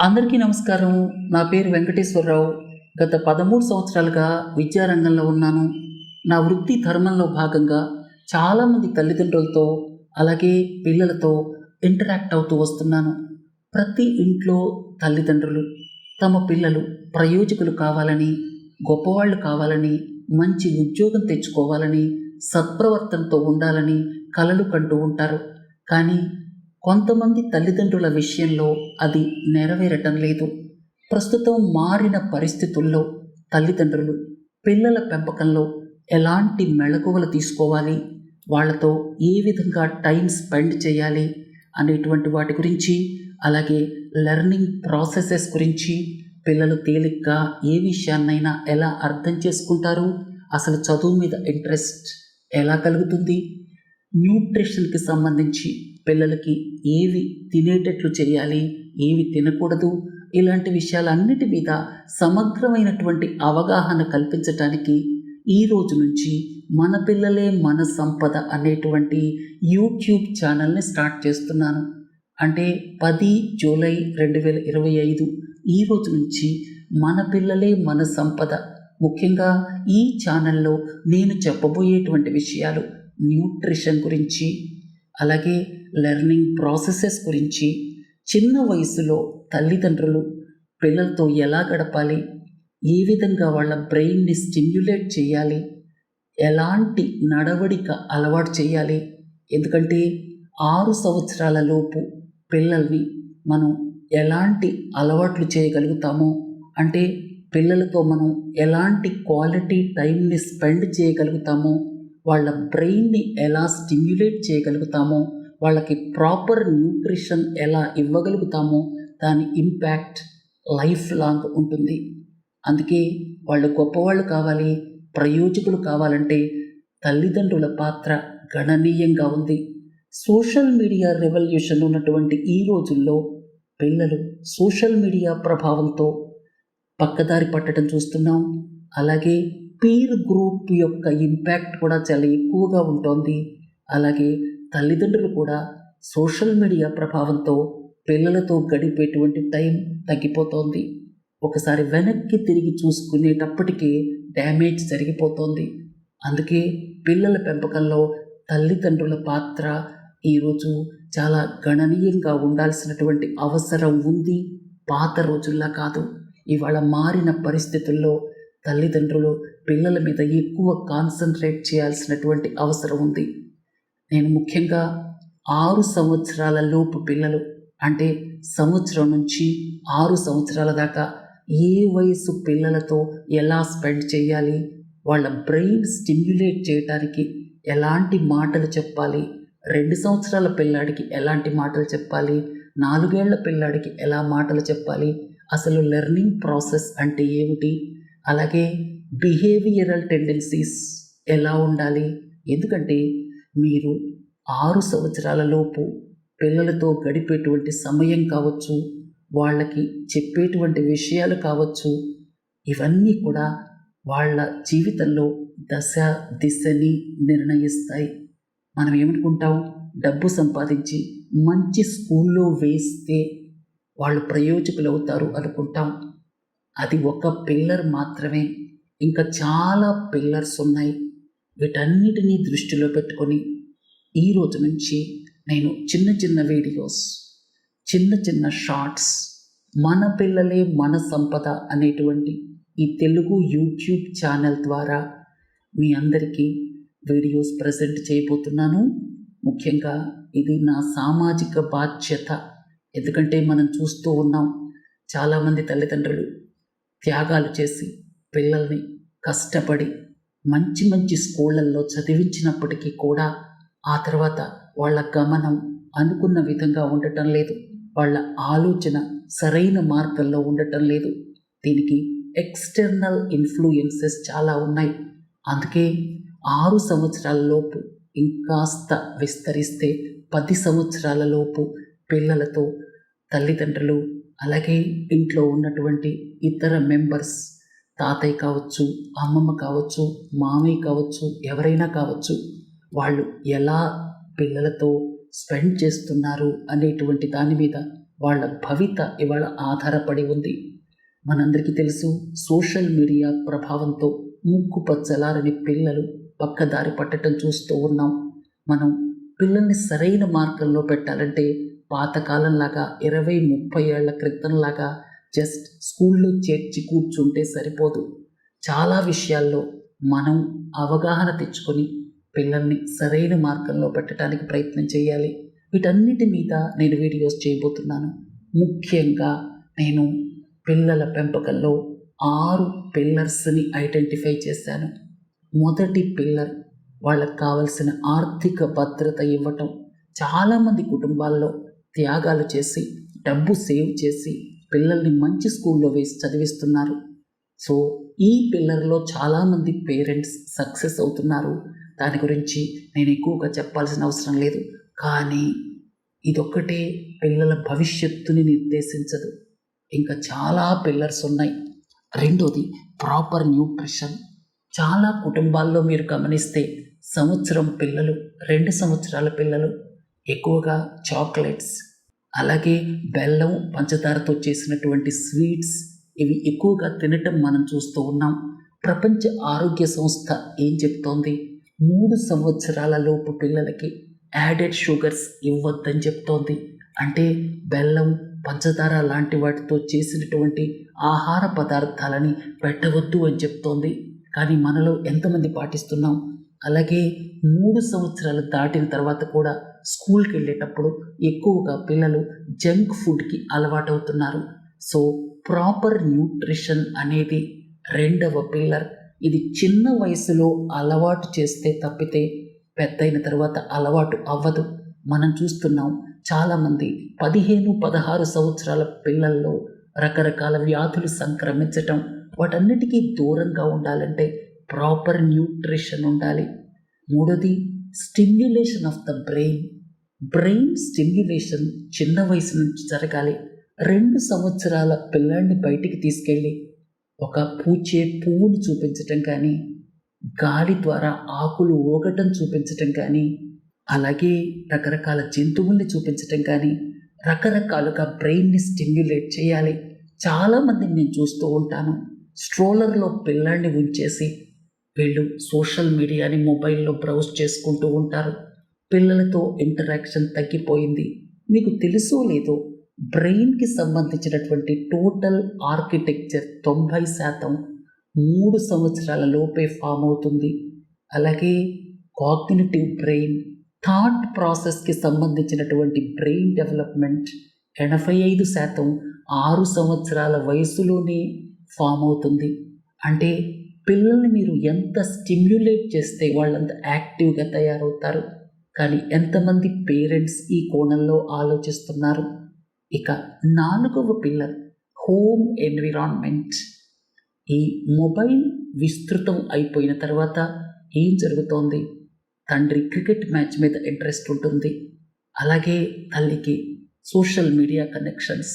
అందరికీ నమస్కారం. నా పేరు వెంకటేశ్వరరావు. గత పదమూడు సంవత్సరాలుగా విద్యారంగంలో ఉన్నాను. నా వృత్తి ధర్మంలో భాగంగా చాలామంది తల్లిదండ్రులతో అలాగే పిల్లలతో ఇంటరాక్ట్ అవుతూ వస్తున్నాను. ప్రతి ఇంట్లో తల్లిదండ్రులు తమ పిల్లలు ప్రయోజకులు కావాలని గొప్పవాళ్ళు కావాలని మంచి ఉద్యోగం తెచ్చుకోవాలని సత్ప్రవర్తనతో ఉండాలని కలలు కంటూ ఉంటారు. కానీ కొంతమంది తల్లిదండ్రుల విషయంలో అది నెరవేరటం లేదు. ప్రస్తుతం మారిన పరిస్థితుల్లో తల్లిదండ్రులు పిల్లల పెంపకంలో ఎలాంటి మెళకువలు తీసుకోవాలి వాళ్ళతో ఏ విధంగా టైం స్పెండ్ చేయాలి అనేటువంటి వాటి గురించి అలాగే లెర్నింగ్ ప్రాసెసెస్ గురించి పిల్లలు తేలిగ్గా ఏ విషయాన్నైనా ఎలా అర్థం చేసుకుంటారు అసలు చదువు మీద ఇంట్రెస్ట్ ఎలా కలుగుతుంది న్యూట్రిషన్కి సంబంధించి పిల్లలకి ఏవి తినేటట్లు చేయాలి ఏవి తినకూడదు ఇలాంటి విషయాలన్నిటి మీద సమగ్రమైనటువంటి అవగాహన కల్పించటానికి ఈ రోజు నుంచి మన పిల్లలే మన సంపద అనేటువంటి యూట్యూబ్ ఛానల్ని స్టార్ట్ చేస్తున్నాను. అంటే పది జూలై రెండు వేల ఇరవై ఐదు ఈ రోజు నుంచి మన పిల్లలే మన సంపద. ముఖ్యంగా ఈ ఛానల్లో నేను చెప్పబోయేటువంటి విషయాలు న్యూట్రిషన్ గురించి అలాగే లెర్నింగ్ ప్రాసెసెస్ గురించి చిన్న వయసులో తల్లిదండ్రులు పిల్లలతో ఎలా గడపాలి ఏ విధంగా వాళ్ళ బ్రెయిన్ని స్టిమ్యులేట్ చేయాలి ఎలాంటి నడవడిక అలవాటు చేయాలి ఎందుకంటే ఆరు సంవత్సరాల లోపు పిల్లల్ని మనం ఎలాంటి అలవాట్లు చేయగలుగుతామో అంటే పిల్లలతో మనం ఎలాంటి క్వాలిటీ టైంని స్పెండ్ చేయగలుగుతామో వాళ్ళ బ్రెయిన్ని ఎలా స్టిమ్యులేట్ చేయగలుగుతామో వాళ్ళకి ప్రాపర్ న్యూట్రిషన్ ఎలా ఇవ్వగలుగుతామో దాని ఇంపాక్ట్ లైఫ్ లాంగ్ ఉంటుంది. అందుకే వాళ్ళు గొప్పవాళ్ళు కావాలి ప్రయోజకులు కావాలంటే తల్లిదండ్రుల పాత్ర గణనీయంగా ఉంది. సోషల్ మీడియా రెవల్యూషన్ ఉన్నటువంటి ఈ రోజుల్లో పిల్లలు సోషల్ మీడియా ప్రభావంతో పక్కదారి పట్టడం చూస్తున్నాం. అలాగే పీర్ గ్రూప్ యొక్క ఇంపాక్ట్ కూడా చాలా ఎక్కువగా ఉంటుంది. అలాగే తల్లిదండ్రులు కూడా సోషల్ మీడియా ప్రభావంతో పిల్లలతో గడిపేటువంటి టైం తగ్గిపోతోంది. ఒకసారి వెనక్కి తిరిగి చూసుకునేటప్పటికీ డ్యామేజ్ జరిగిపోతోంది. అందుకే పిల్లల పెంపకంలో తల్లిదండ్రుల పాత్ర ఈరోజు చాలా గణనీయంగా ఉండాల్సినటువంటి అవసరం ఉంది. పాత రోజుల్లా కాదు. ఇవాళ మారిన పరిస్థితుల్లో తల్లిదండ్రులు పిల్లల మీద ఎక్కువ కాన్సన్ట్రేట్ చేయాల్సినటువంటి అవసరం ఉంది. నేను ముఖ్యంగా ఆరు సంవత్సరాల లోపు పిల్లలు అంటే సంవత్సరం నుంచి ఆరు సంవత్సరాల దాకా ఏ వయసు పిల్లలతో ఎలా స్పెండ్ చేయాలి వాళ్ళ బ్రెయిన్ స్టిమ్యులేట్ చేయటానికి ఎలాంటి మాటలు చెప్పాలి రెండు సంవత్సరాల పిల్లాడికి ఎలాంటి మాటలు చెప్పాలి నాలుగేళ్ళ పిల్లాడికి ఎలా మాటలు చెప్పాలి అసలు లెర్నింగ్ ప్రాసెస్ అంటే ఏమిటి అలాగే బిహేవియరల్ టెండెన్సీస్ ఎలా ఉండాలి? ఎందుకంటే మీరు ఆరు సంవత్సరాల లోపు పిల్లలతో గడిపేటువంటి సమయం కావచ్చు వాళ్ళకి చెప్పేటువంటి విషయాలు కావచ్చు ఇవన్నీ కూడా వాళ్ళ జీవితంలో దశ దిశని నిర్ణయిస్తాయి. మనం ఏమనుకుంటాం? డబ్బు సంపాదించి మంచి స్కూల్లో వేస్తే వాళ్ళు ప్రయోజకులు అవుతారు అనుకుంటాం. అది ఒక పిల్లర్ మాత్రమే. ఇంకా చాలా పిల్లర్స్ ఉన్నాయి. వీటన్నిటినీ దృష్టిలో పెట్టుకొని ఈ రోజు నుంచి నేను చిన్న చిన్న వీడియోస్ చిన్న చిన్న షార్ట్స్ మన పిల్లలే మన సంపద అనేటువంటి ఈ తెలుగు యూట్యూబ్ ఛానల్ ద్వారా మీ అందరికీ వీడియోస్ ప్రజెంట్ చేయబోతున్నాను. ముఖ్యంగా ఇది నా సామాజిక బాధ్యత. ఎందుకంటే మనం చూస్తూ ఉన్నాం చాలామంది తల్లిదండ్రులు త్యాగాలు చేసి పిల్లల్ని కష్టపడి మంచి మంచి స్కూళ్ళల్లో చదివించినప్పటికీ కూడా ఆ తర్వాత వాళ్ళ గమనం అనుకున్న విధంగా ఉండటం లేదు. వాళ్ళ ఆలోచన సరైన మార్గంలో ఉండటం లేదు. దీనికి ఎక్స్టర్నల్ ఇన్ఫ్లుయెన్సెస్ చాలా ఉన్నాయి. అందుకే ఆరు సంవత్సరాలలోపు ఇంకాస్త విస్తరిస్తే పది సంవత్సరాలలోపు పిల్లలతో తల్లిదండ్రులు అలాగే ఇంట్లో ఉన్నటువంటి ఇతర మెంబర్స్ తాతయ్య కావచ్చు అమ్మమ్మ కావచ్చు మామయ్య కావచ్చు ఎవరైనా కావచ్చు వాళ్ళు ఎలా పిల్లలతో స్పెండ్ చేస్తున్నారు అనేటువంటి దాని మీద వాళ్ళ భవిత ఇవాళ ఆధారపడి ఉంది. మనందరికీ తెలుసు సోషల్ మీడియా ప్రభావంతో ముక్కు పచ్చలారని పిల్లలు పక్కదారి పట్టడం చూస్తూ ఉన్నాం. మనం పిల్లల్ని సరైన మార్గంలో పెట్టాలంటే పాతకాలంలాగా ఇరవై ముప్పై ఏళ్ళ క్రితంలాగా జస్ట్ స్కూల్లో చేర్చి కూర్చుంటే సరిపోదు. చాలా విషయాల్లో మనం అవగాహన తెచ్చుకొని పిల్లల్ని సరైన మార్గంలో పెట్టడానికి ప్రయత్నం చేయాలి. వీటన్నిటి మీద నేను వీడియోస్ చేయబోతున్నాను. ముఖ్యంగా నేను పిల్లల పెంపకంలో ఆరు పిల్లర్స్ని ఐడెంటిఫై చేశాను. మొదటి పిల్లర్ వాళ్ళకి కావలసిన ఆర్థిక భద్రత ఇవ్వటం. చాలామంది కుటుంబాల్లో త్యాగాలు చేసి డబ్బు సేవ్ చేసి పిల్లల్ని మంచి స్కూల్లో వేసి చదివిస్తున్నారు. సో ఈ పిల్లర్లో చాలామంది పేరెంట్స్ సక్సెస్ అవుతున్నారు. దాని గురించి నేను ఎక్కువగా చెప్పాల్సిన అవసరం లేదు. కానీ ఇదొక్కటే పిల్లల భవిష్యత్తుని నిర్దేశించదు. ఇంకా చాలా పిల్లర్స్ ఉన్నాయి. రెండోది ప్రాపర్ న్యూట్రిషన్. చాలా కుటుంబాల్లో మీరు గమనిస్తే సంవత్సరం పిల్లలు రెండు సంవత్సరాల పిల్లలు ఎక్కువగా చాక్లెట్స్ అలాగే బెల్లం పంచదారతో చేసినటువంటి స్వీట్స్ ఇవి ఎక్కువగా తినటం మనం చూస్తూ ఉన్నాం. ప్రపంచ ఆరోగ్య సంస్థ ఏం చెప్తోంది? మూడు సంవత్సరాల లోపు పిల్లలకి యాడెడ్ షుగర్స్ ఇవ్వద్దని చెప్తోంది. అంటే బెల్లం పంచదార లాంటి వాటితో చేసినటువంటి ఆహార పదార్థాలని పెట్టవద్దు అని చెప్తోంది. కానీ మనలో ఎంతమంది పాటిస్తున్నాం? అలాగే మూడు సంవత్సరాలు దాటిన తర్వాత కూడా స్కూల్కి వెళ్ళేటప్పుడు ఎక్కువగా పిల్లలు జంక్ ఫుడ్కి అలవాటవుతున్నారు. సో ప్రాపర్ న్యూట్రిషన్ అనేది రెండవ పిల్లర్. ఇది చిన్న వయసులో అలవాటు చేస్తే తప్పితే పెద్దయిన తర్వాత అలవాటు అవ్వదు. మనం చూస్తున్నాం చాలామంది పదిహేను పదహారు సంవత్సరాల పిల్లల్లో రకరకాల వ్యాధులు సంక్రమించటం వాటన్నిటికీ దూరంగా ఉండాలంటే ప్రాపర్ న్యూట్రిషన్ ఉండాలి. మూడోది stimulation of the brain brain stimulation చిన్న వయసు నుంచి జరగాలి. రెండు సంవత్సరాల పిల్లాడిని బయటికి తీసుకెళ్ళి ఒక పూచే పువ్వుని చూపించటం కానీ గాలి ద్వారా ఆకులు ఊగటం చూపించటం కానీ అలాగే రకరకాల జంతువుల్ని చూపించటం కానీ రకరకాలుగా బ్రెయిన్ని స్టిమ్యులేట్ చేయాలి. చాలామంది నేను చూస్తూ ఉంటాను. స్ట్రోలర్లో పిల్లాడిని ఉంచేసి వీళ్ళు సోషల్ మీడియాని మొబైల్లో బ్రౌజ్ చేసుకుంటూ ఉంటారు. పిల్లలతో ఇంటరాక్షన్ తగ్గిపోయింది. మీకు తెలుసో లేదో బ్రెయిన్కి సంబంధించినటువంటి టోటల్ ఆర్కిటెక్చర్ తొంభై శాతం మూడు సంవత్సరాల లోపే ఫామ్ అవుతుంది. అలాగే కాగ్నిటివ్ బ్రెయిన్ థాట్ ప్రాసెస్కి సంబంధించినటువంటి బ్రెయిన్ డెవలప్మెంట్ ఎనభై ఐదు శాతం ఆరు సంవత్సరాల వయసులోనే ఫామ్ అవుతుంది. అంటే పిల్లల్ని మీరు ఎంత స్టిమ్యులేట్ చేస్తే వాళ్ళంత యాక్టివ్గా తయారవుతారు? కానీ ఎంతమంది పేరెంట్స్ ఈ కోణంలో ఆలోచిస్తున్నారు? ఇక నాలుగవ పిల్లర్ హోమ్ ఎన్విరాన్మెంట్. ఈ మొబైల్ విస్తృతం అయిపోయిన తర్వాత ఏం జరుగుతోంది? తండ్రి క్రికెట్ మ్యాచ్ మీద ఇంట్రెస్ట్ ఉంటుంది. అలాగే తల్లికి సోషల్ మీడియా కనెక్షన్స్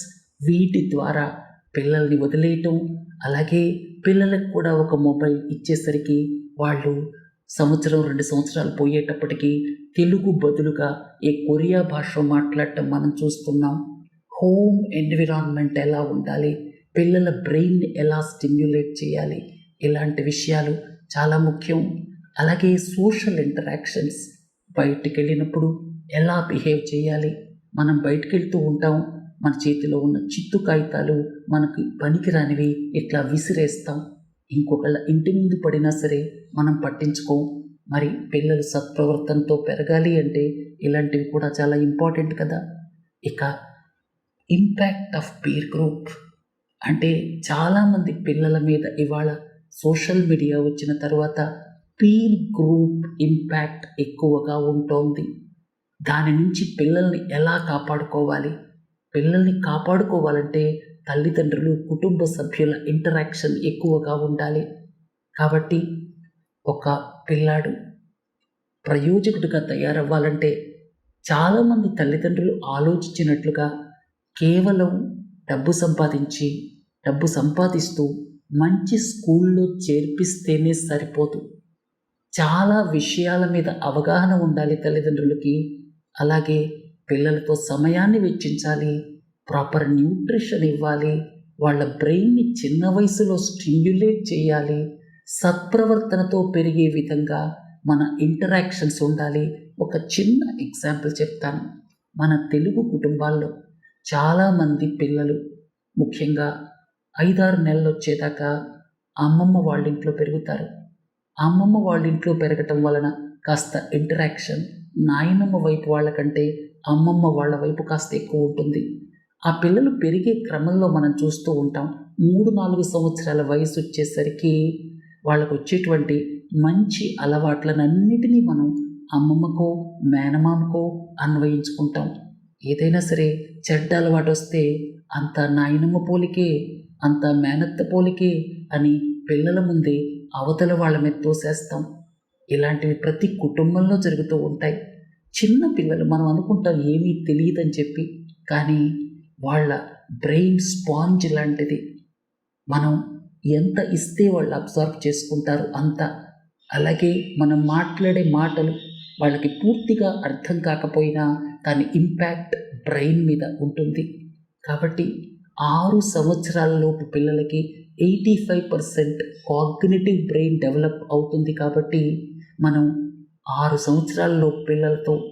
వీటి ద్వారా పిల్లల్ని వదిలేయటం అలాగే పిల్లలకు కూడా ఒక మొబైల్ ఇచ్చేసరికి వాళ్ళు సంవత్సరం రెండు సంవత్సరాలు పోయేటప్పటికీ తెలుగు బదులుగా ఈ కొరియా భాష మాట్లాడటం మనం చూస్తున్నాం. హోమ్ ఎన్విరాన్మెంట్ ఎలా ఉండాలి? పిల్లల బ్రెయిన్ ఎలా స్టిమ్యులేట్ చేయాలి? ఇలాంటి విషయాలు చాలా ముఖ్యం. అలాగే సోషల్ ఇంటరాక్షన్స్ బయటికి వెళ్ళినప్పుడు ఎలా బిహేవ్ చేయాలి? మనం బయటికి వెళ్తూ ఉంటాం. మన చేతిలో ఉన్న చిత్తు కాగితాలు మనకి పనికిరానివి. ఇట్లా విసిరేస్తాం? ఇంకొకళ్ళ ఇంటి ముందు పడినా సరే మనం పట్టించుకోం. మరి పిల్లలు సత్ప్రవర్తనతో పెరగాలి అంటే ఇలాంటివి కూడా చాలా ఇంపార్టెంట్ కదా. ఇక ఇంపాక్ట్ ఆఫ్ పీర్ గ్రూప్ అంటే చాలామంది పిల్లల మీద ఇవాళ సోషల్ మీడియా వచ్చిన తర్వాత పీర్ గ్రూప్ ఇంపాక్ట్ ఎక్కువగా ఉంటోంది. దాని నుంచి పిల్లల్ని ఎలా కాపాడుకోవాలి? పిల్లల్ని కాపాడుకోవాలంటే తల్లిదండ్రులు కుటుంబ సభ్యుల ఇంటరాక్షన్ ఎక్కువగా ఉండాలి. కాబట్టి ఒక పిల్లాడు ప్రయోజకుడిగా తయారవ్వాలంటే చాలామంది తల్లిదండ్రులు ఆలోచించినట్లుగా కేవలం డబ్బు సంపాదించి డబ్బు సంపాదిస్తూ మంచి స్కూల్లో చేర్పిస్తేనే సరిపోదు. చాలా విషయాల మీద అవగాహన ఉండాలి తల్లిదండ్రులకి. అలాగే పిల్లలతో సమయాన్ని వెచ్చించాలి ప్రాపర్ న్యూట్రిషన్ ఇవ్వాలి వాళ్ళ బ్రెయిన్ని చిన్న వయసులో స్టిమ్యులేట్ చేయాలి సత్ప్రవర్తనతో పెరిగే విధంగా మన ఇంటరాక్షన్స్ ఉండాలి. ఒక చిన్న ఎగ్జాంపుల్ చెప్తాను. మన తెలుగు కుటుంబాల్లో చాలామంది పిల్లలు ముఖ్యంగా ఐదారు నెలలు వచ్చేదాకా అమ్మమ్మ వాళ్ళ ఇంట్లో పెరుగుతారు. అమ్మమ్మ వాళ్ళ ఇంట్లో పెరగటం వలన కాస్త ఇంటరాక్షన్ నాయనమ్మ వైపు వాళ్ళకంటే అమ్మమ్మ వాళ్ళ వైపు కాస్త ఎక్కువ ఉంటుంది. ఆ పిల్లలు పెరిగే క్రమంలో మనం చూస్తూ ఉంటాం. మూడు నాలుగు సంవత్సరాల వయసు వచ్చేసరికి వాళ్ళకు వచ్చేటువంటి మంచి అలవాట్లనన్నిటినీ మనం అమ్మమ్మకో మేనమామకో అన్వయించుకుంటాం. ఏదైనా సరే చెడ్డ అలవాటు వస్తే అంత నాయనమ్మ పోలికే అంత మేనత్త పోలికే అని పిల్లల ముందే అవతల వాళ్ళ మీద తోసేస్తాం. ఇలాంటివి ప్రతి కుటుంబంలో జరుగుతూ ఉంటాయి. చిన్న పిల్లలు మనం అనుకుంటాం ఏమీ తెలియదని చెప్పి కానీ వాళ్ళ బ్రెయిన్ స్పాంజ్ లాంటిది మనం ఎంత ఇస్తే వాళ్ళు అబ్జర్వ్ చేసుకుంటారు అంత. అలాగే మనం మాట్లాడే మాటలు వాళ్ళకి పూర్తిగా అర్థం కాకపోయినా దాని ఇంపాక్ట్ బ్రెయిన్ మీద ఉంటుంది. కాబట్టి ఆరు సంవత్సరాలలోపు పిల్లలకి eighty five percent cognitive brain develop అవుతుంది కాబట్టి మనం ఆరు సంవత్సరాల్లో పిల్లలతో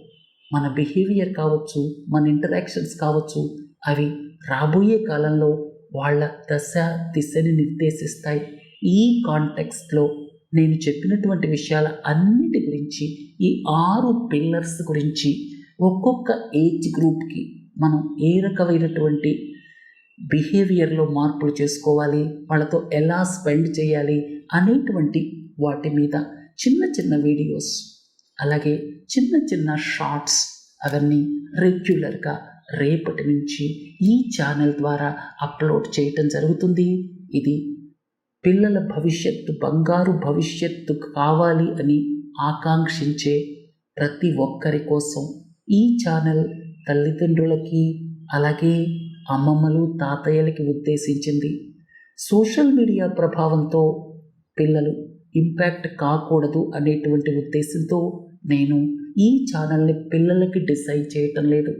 మన బిహేవియర్ కావచ్చు మన ఇంటరాక్షన్స్ కావచ్చు అవి రాబోయే కాలంలో వాళ్ళ దశ దిశని నిర్దేశిస్తాయి. ఈ కాంటెక్స్ట్లో నేను చెప్పినటువంటి విషయాల అన్నిటి గురించి ఈ ఆరు పిల్లర్స్ గురించి ఒక్కొక్క ఏజ్ గ్రూప్కి మనం ఏ రకమైనటువంటి బిహేవియర్లో మార్పులు చేసుకోవాలి వాళ్ళతో ఎలా స్పెండ్ చేయాలి అనేటువంటి వాటి మీద చిన్న చిన్న వీడియోస్ అలాగే చిన్న చిన్న షార్ట్స్ అవన్నీ రెగ్యులర్గా రేపటి నుంచి ఈ ఛానల్ ద్వారా అప్లోడ్ చేయటం జరుగుతుంది. ఇది పిల్లల భవిష్యత్తు బంగారు భవిష్యత్తు కావాలి అని ఆకాంక్షించే ప్రతి ఒక్కరి కోసం ఈ ఛానల్ తల్లిదండ్రులకి అలాగే అమ్మమ్మలు తాతయ్యలకి ఉద్దేశించింది. సోషల్ మీడియా ప్రభావంతో పిల్లలు ఇంపాక్ట్ కాకూడదు అనేటువంటి ఉద్దేశంతో నేను ఈ ఛానల్ని పిల్లలకి డిసైడ్ చేయటం లేదు.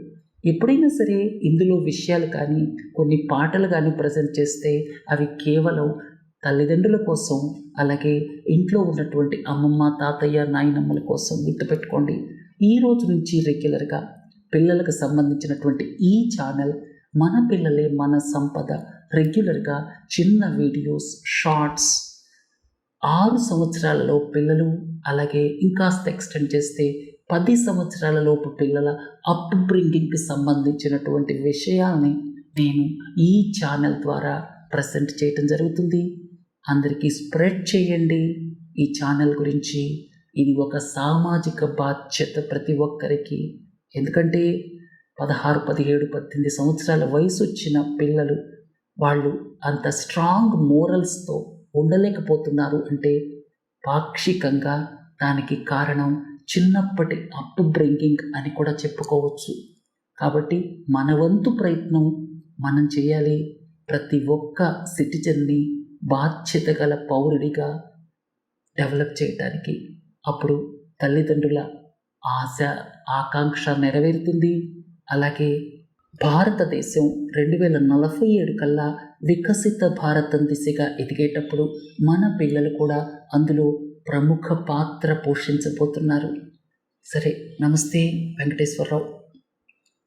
ఎప్పుడైనా సరే ఇందులో విషయాలు కానీ కొన్ని పాటలు కానీ ప్రజెంట్ చేస్తే అవి కేవలం తల్లిదండ్రుల కోసం అలాగే ఇంట్లో ఉన్నటువంటి అమ్మమ్మ తాతయ్య నాయనమ్మల కోసం గుర్తుపెట్టుకోండి. ఈ రోజు నుంచి రెగ్యులర్గా పిల్లలకు సంబంధించినటువంటి ఈ ఛానల్ మన పిల్లలే మన సంపద. రెగ్యులర్గా చిన్న వీడియోస్ షార్ట్స్ ఆరు సంవత్సరాలలో పిల్లలు అలాగే ఇంకాస్త ఎక్స్టెండ్ చేస్తే పది సంవత్సరాలలోపు పిల్లల అప్ బ్రింగింగ్కి సంబంధించినటువంటి విషయాల్ని నేను ఈ ఛానల్ ద్వారా ప్రజెంట్ చేయటం జరుగుతుంది. అందరికీ స్ప్రెడ్ చేయండి. ఈ ఛానల్ గురించి ఇది ఒక సామాజిక బాధ్యత ప్రతి ఒక్కరికి. ఎందుకంటే పదహారు పదిహేడు పద్దెనిమిది సంవత్సరాల వయసు వచ్చిన పిల్లలు వాళ్ళు అంత స్ట్రాంగ్ మోరల్స్తో ఉండలేకపోతున్నారు అంటే పాక్షికంగా దానికి కారణం చిన్నప్పటి అప్ బ్రింకింగ్ అని కూడా చెప్పుకోవచ్చు. కాబట్టి మన వంతు ప్రయత్నం మనం చేయాలి. ప్రతి ఒక్క సిటిజన్ని బాధ్యత గల పౌరుడిగా డెవలప్ చేయడానికి అప్పుడు తల్లిదండ్రుల ఆశ ఆకాంక్ష నెరవేరుతుంది. అలాగే భారతదేశం రెండు వేల నలభై ఏడు కల్లా వికసిత భారతం దిశగా ఎదిగేటప్పుడు మన పిల్లలు కూడా అందులో ప్రముఖ పాత్ర పోషించబోతున్నారు. సరే నమస్తే వెంకటేశ్వరరావు.